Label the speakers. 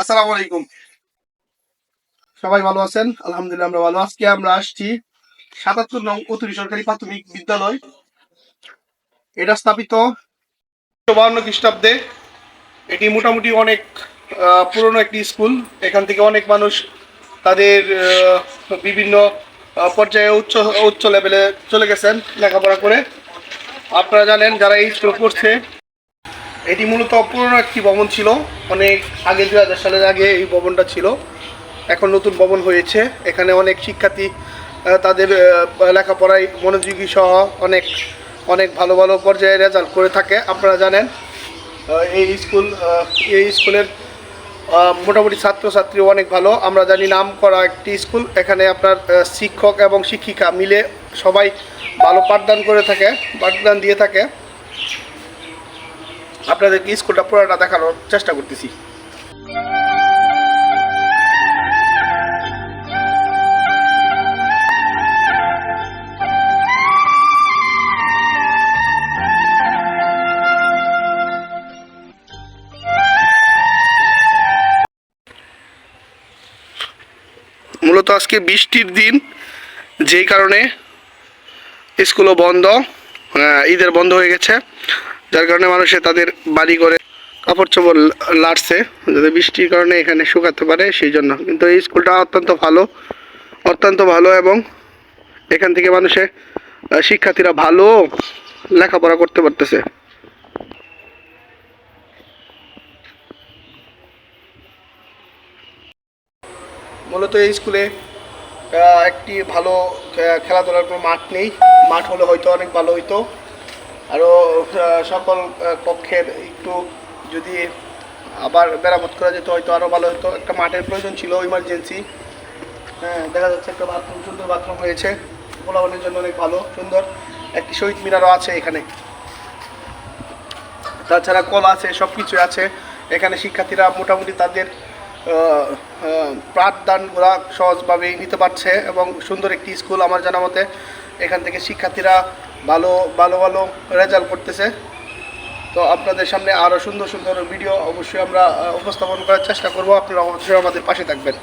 Speaker 1: আসসালামু আলাইকুম। সবাই ভালো আছেন? আলহামদুলিল্লাহ আমরা ভালো। আজকে আমরা আসছি সাতাত্তর নং উত্তরি সরকারি প্রাথমিক বিদ্যালয়। এটা স্থাপিত বাহান্ন খ্রিস্টাব্দে। এটি মোটামুটি অনেক পুরনো একটি স্কুল। এখান থেকে অনেক মানুষ তাদের বিভিন্ন পর্যায়ে উচ্চ উচ্চ লেভেলে চলে গেছেন লেখাপড়া করে। আপনারা জানেন, যারা এই স্কুলে পড়ছে এটি মূলত পুরনো একটি ভবন ছিল। অনেক আগে দু হাজার সালের আগে এই ভবনটা ছিল। এখন নতুন ভবন হয়েছে। এখানে অনেক শিক্ষার্থী তাদের লেখাপড়ায় মনোযোগী সহ অনেক অনেক ভালো ভালো পর্যায়ে রেজাল্ট করে থাকে। আপনারা জানেন এই স্কুল এই স্কুলের মোটামুটি ছাত্রছাত্রী অনেক ভালো। আমরা জানি নাম করা একটি স্কুল। এখানে আপনার শিক্ষক এবং শিক্ষিকা মিলে সবাই ভালো পাঠদান করে থাকে, পাঠদান দিয়ে থাকে। আপনাদেরকে স্কুলটা পুরোটা দেখানোর চেষ্টা করতেছি। মূলত আজকে বৃষ্টির দিন যেই কারণে স্কুলও বন্ধ আহ, ঈদের বন্ধ হয়ে গেছে। যার কারণে মানুষে তাদের বাড়ি করে কাপড় চোপড় লাড়ছে যাতে বৃষ্টির কারণে এখানে শুকাতে পারে সেই জন্য। কিন্তু এই স্কুলটা অত্যন্ত ভালো অত্যন্ত ভালো এবং এখান থেকে মানুষে শিক্ষার্থীরা ভালো লেখাপড়া করতে পারতেছে। মূলত এই স্কুলে একটি ভালো খেলাধুলার কোনো মাঠ নেই। মাঠ হলে হয়তো অনেক ভালো হইতো। আরও সকল আহ, কক্ষের একটু যদি আবার মেরামত করা যেত হয়তো আরও ভালো হতো। একটা মাঠের প্রয়োজন ছিল ইমার্জেন্সি হ্যাঁ দেখা যাচ্ছে একটা বাথরুম সুন্দর বাথরুম হয়েছে। পোলাবানের জন্য অনেক ভালো সুন্দর। একটি শহীদ মিনারও আছে এখানে। তাছাড়া কল আছে সব কিছু আছে। এখানে শিক্ষার্থীরা মোটামুটি তাদের পাঠদানগুলা সহজভাবেই নিতে পারছে এবং সুন্দর একটি স্কুল আমার জানা মতে। এখান থেকে শিক্ষার্থীরা ভালো ভালো ভালো রেজাল্ট করতেছে। তো আপনাদের সামনে আরও সুন্দর সুন্দর ভিডিও অবশ্যই আমরা উপস্থাপন করার চেষ্টা করব। আপনারা অবশ্যই আমাদের পাশে থাকবেন।